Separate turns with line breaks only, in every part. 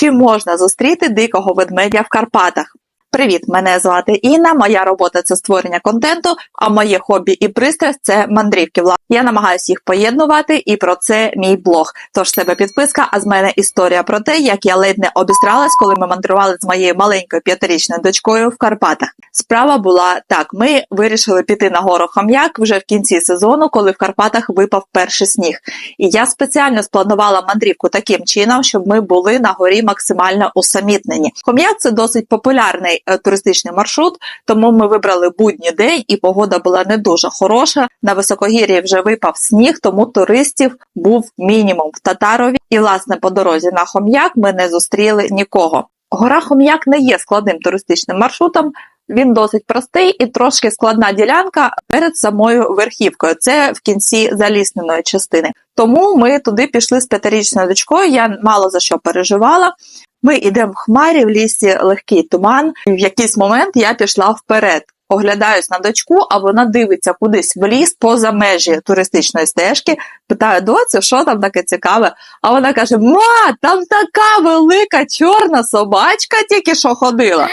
Чи можна зустріти дикого ведмедя в Карпатах? Привіт, мене звати Інна. Моя робота це створення контенту, а моє хобі і пристрасть це мандрівки. Я намагаюся їх поєднувати, і про це мій блог. Тож себе підписка, а з мене історія про те, як я ледь не обістралась, коли ми мандрували з моєю маленькою п'ятирічною дочкою в Карпатах. Справа була так: ми вирішили піти на гору Хам'як вже в кінці сезону, коли в Карпатах випав перший сніг. І я спеціально спланувала мандрівку таким чином, щоб ми були на горі максимально усамітнені. Хом'як це досить популярний е, туристичний маршрут, тому ми вибрали будній день, і погода була не дуже хороша. На високогір'ї вже випав сніг, тому туристів був мінімум в Татарові. І власне по дорозі на Хом'як ми не зустріли нікого. Гора Хом'як не є складним туристичним маршрутом. Він досить простий і трошки складна ділянка перед самою верхівкою. Це в кінці залісненої частини. Тому ми туди пішли з п'ятирічною дочкою. Я мало за що переживала. Ми йдемо в хмарі, в лісі легкий туман. В якийсь момент я пішла вперед. Оглядаюсь на дочку, а вона дивиться кудись в ліс поза межі туристичної стежки. Питаю доцю, що там таке цікаве. А вона каже: Ма, там така велика чорна собачка тільки що ходила.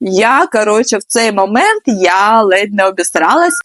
Я, коротше, в цей момент я ледь не обісралась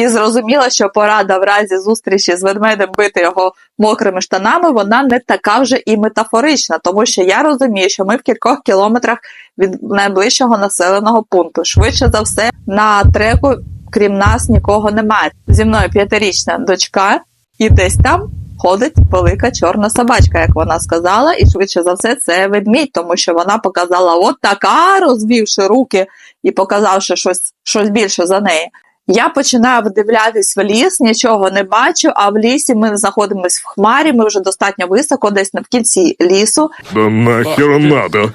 і зрозуміла, що порада в разі зустрічі з ведмедем бити його мокрими штанами, вона не така вже і метафорична, тому що я розумію, що ми в кількох кілометрах від найближчого населеного пункту. Швидше за все, на треку, крім нас, нікого немає. Зі мною п'ятирічна дочка, і десь там ходить велика чорна собачка, як вона сказала, і швидше за все це ведмідь, тому що вона показала от така, розвівши руки і показавши щось, щось більше за неї. Я починаю вдивлятись в ліс, нічого не бачу, а в лісі ми знаходимося в хмарі, ми вже достатньо високо, десь на кінці лісу.
Да нахер надо?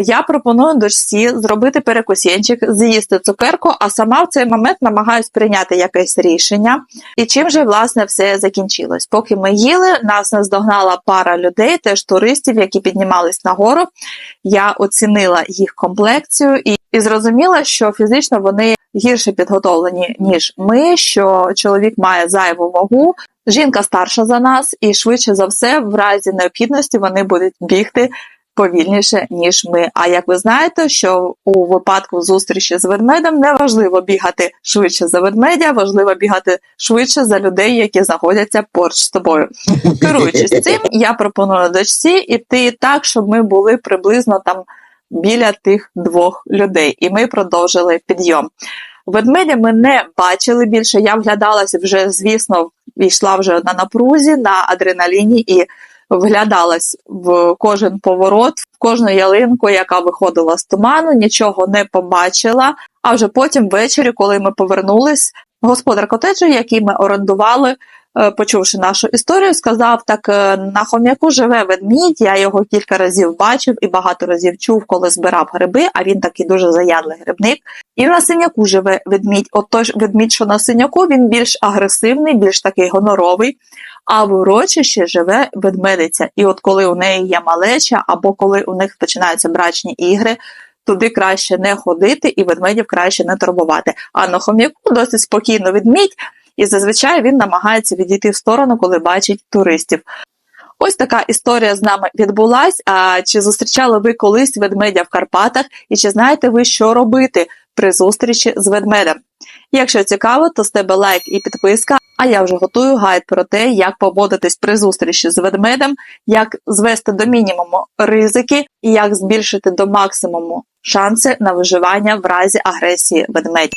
Я пропоную дочці зробити перекусінчик, з'їсти цукерку, а сама в цей момент намагаюсь прийняти якесь рішення. І чим же власне все закінчилось? Поки ми їли, нас наздогнала пара людей, теж туристів, які піднімались на гору. Я оцінила їх комплекцію і, і зрозуміла, що фізично вони гірше підготовлені, ніж ми, що чоловік має зайву вагу. Жінка старша за нас, і швидше за все, в разі необхідності вони будуть бігти повільніше, ніж ми. А як ви знаєте, що у випадку зустрічі з ведмедем не важливо бігати швидше за ведмедя, важливо бігати швидше за людей, які знаходяться поруч з тобою. Керуючись цим, я пропоную дочці іти так, щоб ми були приблизно там біля тих двох людей, і ми продовжили підйом. Ведмедя ми не бачили більше. Я вглядалася вже, звісно, йшла вже на напрузі, на адреналіні і вглядалась в кожен поворот, в кожну ялинку, яка виходила з туману, нічого не побачила. А вже потім ввечері, коли ми повернулись, господар котеджу, який ми орендували, почувши нашу історію, сказав: так е, на хом'яку живе ведмідь. Я його кілька разів бачив і багато разів чув, коли збирав гриби. А він такий дуже заядлий грибник. І на синяку живе ведмідь. От той ж ведмідь, що на синяку, він більш агресивний, більш такий гоноровий. А в урочищі живе ведмедиця. І от коли у неї є малеча, або коли у них починаються брачні ігри, туди краще не ходити і ведмедів краще не турбувати. А на хом'яку досить спокійно ведмідь, і зазвичай він намагається відійти в сторону, коли бачить туристів. Ось така історія з нами відбулась. А чи зустрічали ви колись ведмедя в Карпатах, і чи знаєте ви, що робити при зустрічі з ведмедем? Якщо цікаво, то з тебе лайк і підписка. А я вже готую гайд про те, як поводитись при зустрічі з ведмедем, як звести до мінімуму ризики і як збільшити до максимуму шанси на виживання в разі агресії ведмедя.